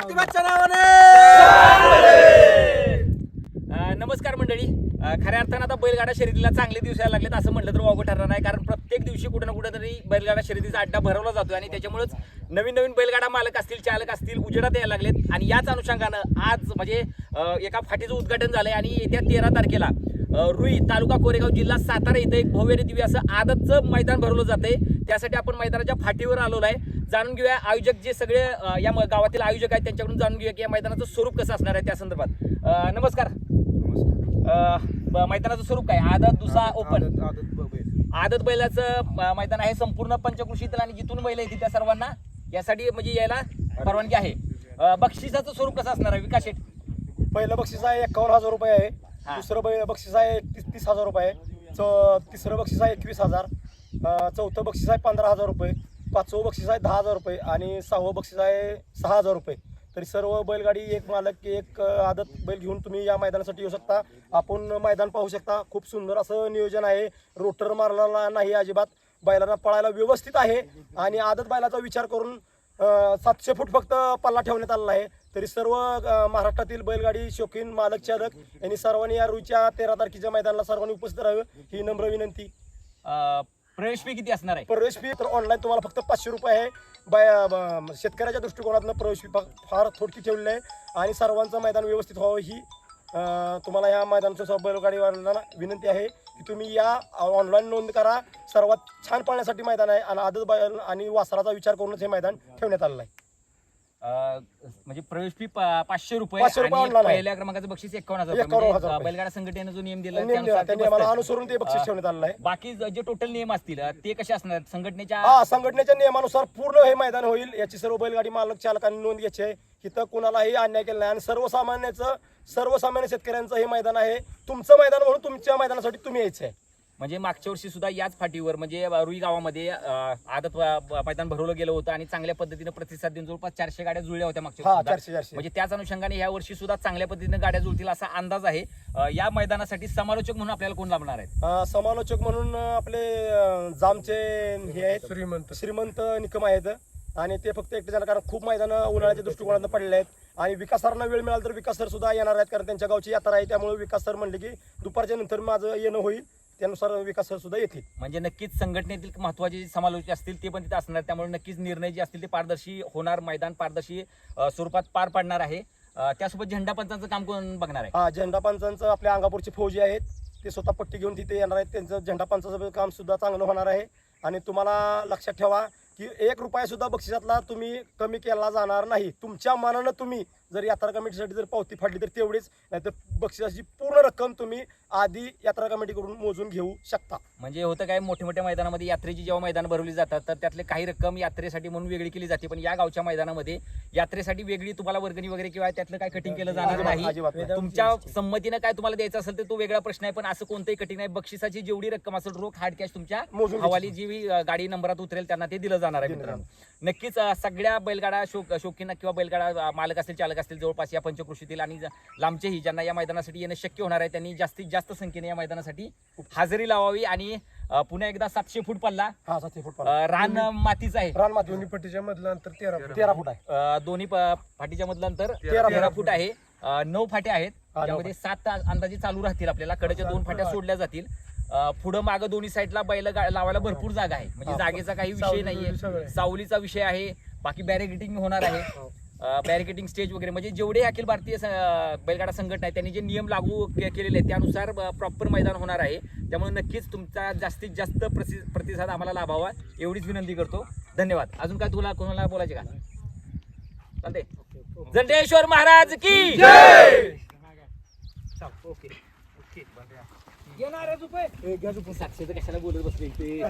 प्रतिभाच्या नावाने! नमस्कार मंडळी. खऱ्या अर्थानं आता बैलगाडा शर्यतीला चांगले दिवस यायला लागलेत असं म्हटलं तर वागू ठरणार नाही कारण प्रत्येक दिवशी कुठं ना कुठंतरी बैलगाडा शर्यतीचा अड्डा भरवला जातो आणि त्याच्यामुळेच नवीन नवीन बैलगाडा मालक असतील चालक असतील उजेडात यायला लागलेत. आणि याच अनुषंगानं आज म्हणजे एका फाटीचं उद्घाटन झालं आणि येत्या तेरा तारखेला रुई तालुका कोरेगाव जिल्हा सातारा इथं एक भव्य दिव्य असं आदतचं मैदान भरवलं जातंय. त्यासाठी आपण मैदानाच्या फाटीवर आलेलो आहे. जाणून घेऊया आयोजक जे सगळे या गावातील आयोजक आहेत त्यांच्याकडून जाणून घेऊया की या मैदानाचं स्वरूप कसं असणार आहे त्या संदर्भात. नमस्कार. मैदानाचं स्वरूप काय? आदत दुसा ओपन. आदत- बैलाचं मैदान आहे संपूर्ण पंचकृषीतील आणि जिथून बैल येतील त्या सर्वांना. यासाठी म्हणजे यायला परवानगी आहे. बक्षिसाचं स्वरूप कसं असणार आहे? विकास शेठ पहिलं बक्षीस आहे एकावन्न हजार रुपये आहे. दुसरं बै- बक्षीस आहे तीस तीस हजार रुपये. च तिसरं बक्षीस आहे एकवीस हजार. अं, चौथं बक्षीस आहे पंधरा हजार रुपये. पाचवं बक्षीस आहे दहा हजार रुपये आणि सहावं बक्षीस आहे सहा हजार रुपये. तरी सर्व बैलगाडी एक मालक एक अं, आदत बैल घेऊन तुम्ही या मैदानासाठी येऊ शकता. आपण मैदान पाहू शकता. खूप सुंदर असं नियोजन आहे. रोटर मारलेला नाही अजिबात. बैलांना पळायला व्यवस्थित आहे. आणि आदत बैलाचा विचार करून सातशे फूट फक्त पल्ला ठेवण्यात आलेला आहे. तरी सर्व महाराष्ट्रातील बैलगाडी शौकीन मालक चालक यांनी सर्वांनी या रुईच्या तेरा तारखेच्या मैदानाला सर्वांनी उपस्थित राहावे ही नम्र विनंती. प्रवेश फी किती असणार आहे? प्रवेश फी तर ऑनलाईन तुम्हाला फक्त पाचशे रुपये आहे. बाय शेतकऱ्याच्या दृष्टिकोनातून प्रवेश फी फार थोडकी ठेवलेली आहे आणि सर्वांचं मैदान व्यवस्थित व्हावं ही तुम्हाला या मैदानाच्या सर्व बैलगाडीवाल्यांना विनंती आहे की तुम्ही या ऑनलाईन नोंद करा सर्वात छान पळण्यासाठी मैदान आहे आणि आदत बैल आणि वासराचा विचार करूनच हे मैदान ठेवण्यात आलेलं आहे म्हणजे प्रवेश फी पाचशे रुपये 500 रुपये आणि online आहे. पहिल्या क्रमांकाचं बक्षीस एकावन्न हजार. एकावन्न म्हणजे, हजार अं, रुपये. बैलगाडा संघटनेनं जो नियम दिला नियम दिला त्यानुसार ते त्यांनी आम्हाला बसतात. अनुसरून ते बक्षीस ठेवण्यात आलेलं आहे बाकी ज- जे टोटल नियम असतील अं, ते कसे असणार? संघटनेच्या हा संघटनेच्या नियमानुसार पूर्ण हे मैदान होईल याची सर्व बैलगाडी मालक चालकांनी नोंद घ्यायची आहे इथं कुणालाही अन्याय केला नाही आणि सर्वसामान्याचं सर्वसामान्य शेतकऱ्यांचं हे मैदान आहे. तुमचं मैदान म्हणून तुमच्या मैदानासाठी तुम्ही यायचं आहे. म्हणजे मागच्या वर्षी सुद्धा याच फाटीवर म्हणजे रुई गावामध्ये अं, आदत व- मैदान भरवलं गेलं होतं आणि चांगल्या पद्धतीने प्रतिसाद देऊन जवळपास चारशे गाड्या जुळल्या होत्या मागच्या हा वर्षी सुद्धा. चारशे चारशे. म्हणजे त्याच अनुषंगाने या वर्षी सुद्धा चांगल्या पद्धतीने गाड्या जुळतील असा अंदाज आहे. अं, या मैदानासाठी समालोचक म्हणून आपल्याला कोण लाभणार आहेत? अं, समालोचक म्हणून अं, आपले अं, जामचे हे आहेत. श्रीमंत. श्रीमंत निकम आहेत. आणि ते फक्त एकटे जाणार कारण खूप मैदान उन्हाळ्याच्या दृष्टिकोनातून पडलेले आहेत. आणि विकास सरांना वेळ मिळाला तर विकास सर सुद्धा येणार आहेत कारण त्यांच्या गावची यात्रा आहे. त्यामुळे विकास सर म्हणले की दुपारच्या नंतर माझं येणं होईल. त्यानुसार विकास सर सुद्धा येतील. म्हणजे नक्कीच संघटनेतील महत्त्वाचे जे समालोचक असतील ते पण तिथे असणार. त्यामुळे नक्कीच निर्णय जे असतील ते पारदर्शी होणार. मैदान पारदर्शी स्वरूपात पार पाडणार आहे. त्यासोबत झेंडा पंचांचं काम कोण बघणार आहे? हा झेंडा पंचांचं आपल्या अंगापूरचे फौजी आहेत. ते स्वतः पट्टी घेऊन तिथे येणार आहेत. त्यांचं झेंडा पंचाचं काम सुद्धा चांगलं होणार आहे. आणि तुम्हाला लक्षात ठेवा की एक रुपया सुद्धा बक्षिसातला तुम्ही कमी केला जाणार नाही. तुमच्या मनानं तुम्ही जर यात्रा कमिटीसाठी जर पावती फाडली तर तेवढीच नाहीतर बक्षिसाची पूर्ण रक्कम तुम्ही आधी यात्रा कमिटीकडून मोजून घेऊ शकता. म्हणजे होतं काय मोठ्या मोठ्या मैदानामध्ये यात्रेची जेव्हा मैदान भरवली जातात तर त्यातले काही रक्कम यात्रेसाठी म्हणून वेगळी केली जाते. पण या गावच्या मैदानामध्ये यात्रेसाठी वेगळी तुम्हाला वर्गणी वगैरे किंवा त्यातलं काय कटिंग केलं जाणार नाही. तुमच्या संमतीनं काय तुम्हाला द्यायचं असेल तर तो वेगळा प्रश्न आहे. पण असं कोणतंही कटिंग नाही. बक्षिसाची जेवढी रक्कम असेल रोख हार्ड कॅश तुमच्या. हवाली जी गाडी नंबरात उतरेल त्यांना ते दिलं जाणार आहे मित्रांनो. नक्कीच सगळ्या बैलगाडा शोक शौकींना किंवा बैलगाडा मालक असतील चालक असतील जवळपास या पंचकृषीतील आणि लांबचेही ज्यांना या मैदानासाठी येणं शक्य होणार आहे. त्यांनी जास्तीत जास्त संख्येने या मैदानासाठी हजेरी लावावी आणि अं, पुन्हा एकदा सातशे फूट पल्ला हा सातशे फूट पाला. अं, रान मातीचं आहे. रान माती दोन्ही पट्टीच्या मधलं अंतर तेरा फूट. तेरा फूट. आहे. अं, दोन्ही प- फाटीच्या मधलं अंतर तेरा तेरा फूट आहे. अं, नऊ फाट्या आहेत. नऊ त्यामध्ये सात तास अंदाजे चालू राहतील आपल्याला. कडेच्या दोन फाट्या सोडल्या जातील. अं, पुढं मागं दोन्ही साईडला बैल गा- लावायला भरपूर जागा आहे. म्हणजे हा. जागेचा काही विषय सावली नाहीये. सगळं आहे. सावलीचा विषय आहे. बाकी बॅरिकेटिंग होणार आहे. बॅरिकेटिंग स्टेज वगैरे. म्हणजे जेवढे अखिल भारतीय बैलगाडा संघटना आहे त्यांनी जे नियम लागू केलेले आहेत त्यानुसार प्रॉपर मैदान होणार आहे. त्यामुळे नक्कीच तुमचा जास्तीत जास्त प्रसि- प्रतिसाद आम्हाला लाभावा. एवढीच विनंती करतो. धन्यवाद. अजून काय तुला कोणाला बोलायचे का? चालते जंडेश्वर महाराज की साक्षीचं कशाला बोलत बसले ते